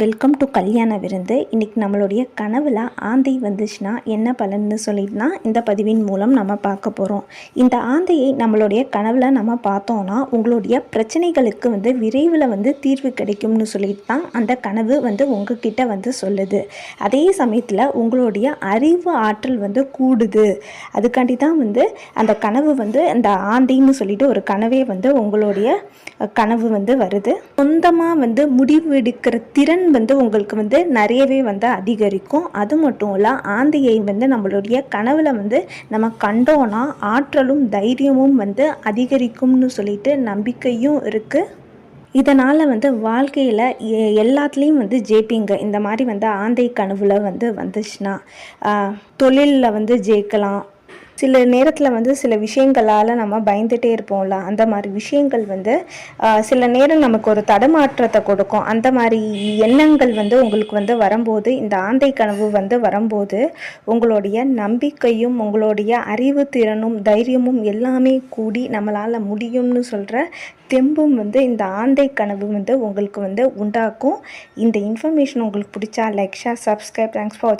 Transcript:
Welcome to கல்யாண விருந்து இன்றைக்கி நம்மளுடைய கனவில் ஆந்தை வந்துச்சுன்னா என்ன பலன்னு சொல்லிட்டுனா இந்த பதிவின் மூலம் நம்ம பார்க்க போகிறோம் இந்த ஆந்தையை நம்மளுடைய கனவில் நம்ம பார்த்தோன்னா உங்களுடைய பிரச்சனைகளுக்கு வந்து விரைவில் வந்து தீர்வு கிடைக்கும்னு சொல்லிட்டு தான் அந்த கனவு வந்து உங்ககிட்ட வந்து சொல்லுது. அதே சமயத்தில் உங்களுடைய அறிவு ஆற்றல் வந்து கூடுது. அதுக்காண்டி தான் வந்து அந்த கனவு வந்து அந்த ஆந்தைன்னு சொல்லிட்டு ஒரு கனவே வந்து உங்களுடைய கனவு வந்து வருது. சொந்தமாக வந்து முடிவு எடுக்கிற திறன் வந்து உங்களுக்கு வந்து நிறையவே வந்து அதிகரிக்கும். அது மட்டும் இல்லை ஆந்தையை வந்து நம்மளுடைய கனவுல வந்து நம்ம கண்டோன்னா ஆற்றலும் தைரியமும் வந்து அதிகரிக்கும்னு சொல்லிட்டு நம்பிக்கையும் இருக்குது இதனால் வந்து வாழ்க்கையில் எல்லாத்துலேயும் வந்து ஜெயிப்பீங்க. இந்த மாதிரி வந்து ஆந்தை கனவுல வந்து வந்துச்சுன்னா தொழிலில் வந்து ஜெயிக்கலாம். சில நேரத்தில் வந்து சில விஷயங்களால் நம்ம பயந்துட்டே இருப்போம்ல அந்த மாதிரி விஷயங்கள் வந்து சில நேரம் நமக்கு ஒரு தடமாற்றத்தை கொடுக்கும். அந்த மாதிரி எண்ணங்கள் வந்து உங்களுக்கு வந்து வரும்போது இந்த ஆந்தை கனவு வந்து வரும்போது உங்களுடைய நம்பிக்கையும் உங்களுடைய அறிவு திறனும் தைரியமும் எல்லாமே கூடி நம்மளால் முடியும்னு சொல்கிற தெம்பும் வந்து இந்த ஆந்தை கனவு வந்து உங்களுக்கு வந்து உண்டாக்கும். இந்த இன்ஃபர்மேஷன் உங்களுக்கு பிடிச்சா like share subscribe thanks for வாட்சிங்